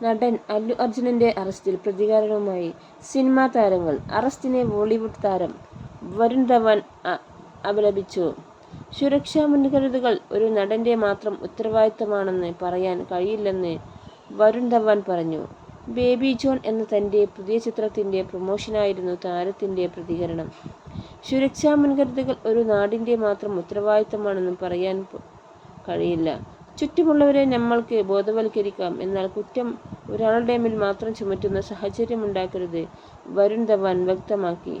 നടൻ അല്ലു അർജുനന്റെ അറസ്റ്റിൽ പ്രതികാരവുമായി സിനിമാ താരങ്ങൾ. അറസ്റ്റിനെ ബോളിവുഡ് താരം വരുൺ ധവൻ അപലപിച്ചു. സുരക്ഷാ മുൻകരുതലുകൾ ഒരു നടന്റെ മാത്രം ഉത്തരവാദിത്തമാണെന്ന് പറയാൻ കഴിയില്ലെന്ന് വരുൺ ധവൻ പറഞ്ഞു. ബേബി ജോൺ എന്ന തന്റെ പുതിയ ചിത്രത്തിന്റെ പ്രൊമോഷനായിരുന്നു താരത്തിന്റെ പ്രതികരണം. സുരക്ഷാ മുൻകരുതലുകൾ ഒരു നാടിന്റെ മാത്രം ഉത്തരവാദിത്തമാണെന്ന് പറയാൻ കഴിയില്ല. ചുറ്റുമുള്ളവരെ നമ്മൾക്ക് ബോധവൽക്കരിക്കാം. എന്നാൽ കുറ്റം ഒരാളുടെ മേൽ മാത്രം ചുമത്തുന്ന സാഹചര്യമുണ്ടാക്കരുത് വരുൺ ധവാൻ വ്യക്തമാക്കി.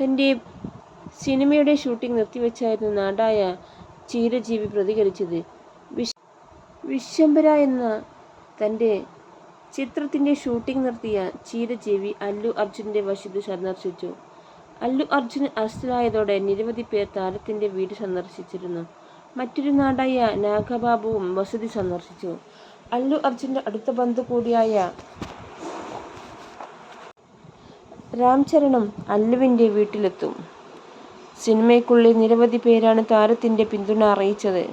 തന്റെ സിനിമയുടെ ഷൂട്ടിംഗ് നിർത്തിവെച്ചായിരുന്നു നാടായ ചീരജീവി പ്രതികരിച്ചത്. വിശ് വിശ്വംഭര എന്ന തന്റെ ചിത്രത്തിന്റെ ഷൂട്ടിംഗ് നിർത്തിയ ചീരജീവി അല്ലു അർജുന്റെ വശത്ത് സന്ദർശിച്ചു. അല്ലു അർജുൻ അറസ്റ്റിലായതോടെ നിരവധി പേർ താരത്തിന്റെ വീട് സന്ദർശിച്ചിരുന്നു. മറ്റൊരു നാടായ നാഗബാബുവും വസതി സന്ദർശിച്ചു. അല്ലു അർജുന്റെ അടുത്ത ബന്ധു കൂടിയായ രാംചരണും അല്ലുവിന്റെ വീട്ടിലെത്തും. സിനിമയ്ക്കുള്ളിൽ നിരവധി പേരാണ് താരത്തിന്റെ പിന്തുണ അറിയിച്ചത്.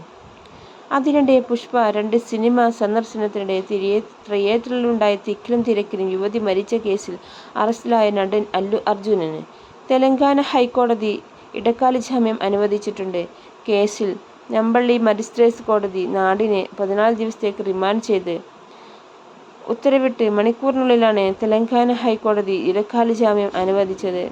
അതിനിടെ പുഷ്പ രണ്ട് സിനിമ സന്ദർശനത്തിനിടെ തിയേറ്ററിലുണ്ടായ തിക്കിലും തിരക്കിലും യുവതി മരിച്ച കേസിൽ അറസ്റ്റിലായ നടൻ അല്ലു അർജുനന് തെലങ്കാന ഹൈക്കോടതി ഇടക്കാല ജാമ്യം അനുവദിച്ചിട്ടുണ്ട്. കേസിൽ നമ്പള്ളി മജിസ്ട്രേറ്റ്സ് കോടതി നാടിനെ പതിനാല് ദിവസത്തേക്ക് റിമാൻഡ് ചെയ്ത് ഉത്തരവിട്ട് മണിക്കൂറിനുള്ളിലാണ് തെലങ്കാന ഹൈക്കോടതി ഇടക്കാല ജാമ്യം അനുവദിച്ചത്.